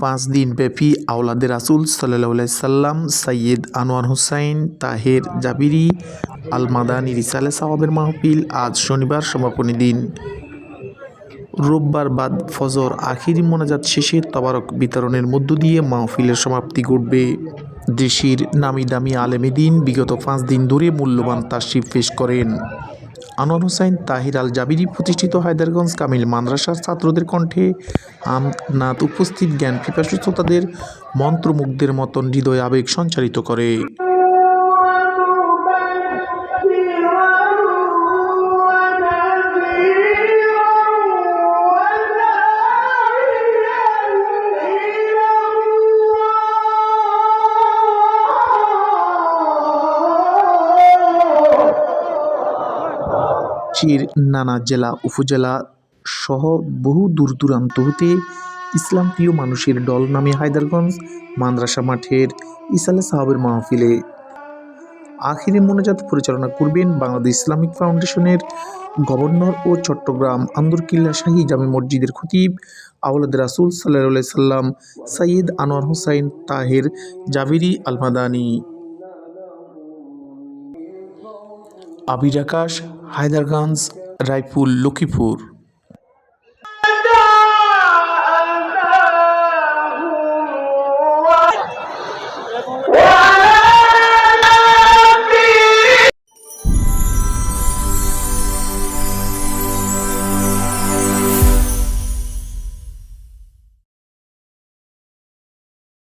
পাঁচ দিন ব্যাপী আওলাদে রাসুল সাল্লাহ সাল্লাম সৈয়দ আনোয়ার হুসাইন, তাহের জাবিরি আল মাদানী রিসালে সাহাবের মাহফিল আজ শনিবার সমাপনী দিন। রোববার বাদ ফজর আখিরি মোনাজাত শেষে তবারক বিতরণের মধ্য দিয়ে মাহফিলের সমাপ্তি ঘটবে। দেশের নামি দামি আলেমেদিন বিগত পাঁচ দিন ধরে মূল্যবান তাশরিফ পেশ করেন। আনোয়ার হোসাইন তাহির আল জাবিরি প্রতিষ্ঠিত হায়দারগঞ্জ কামিল মাদ্রাসার ছাত্রদের কণ্ঠে আমনাথ উপস্থিত জ্ঞান, পিপাসু শ্রোতাদের মন্ত্রমুগ্ধের মতন হৃদয় আবেগ সঞ্চারিত করে। চির নানা জেলা, উপজেলা সহ বহু দূর দূরান্ত হতে ইসলাম প্রিয় মানুষের দল নামে হায়দারগঞ্জ মাদ্রাসা মাঠের ইসালে সাহাবের মাহফিলে। আখিরি মোনাজাত পরিচালনা করবেন বাংলাদেশ ইসলামিক ফাউন্ডেশনের গভর্নর ও চট্টগ্রাম আন্দরকিল্লা শাহী জামে মসজিদের খতিব আওলাদ রাসুল সাল্লাহ সাল্লাম সৈয়দ আনোয়ার হোসাইন তাহের জাবিরি আলমাদানি। আবির আকাশ হায়দারগঞ্জ রায়পুর লক্ষ্মীপুর।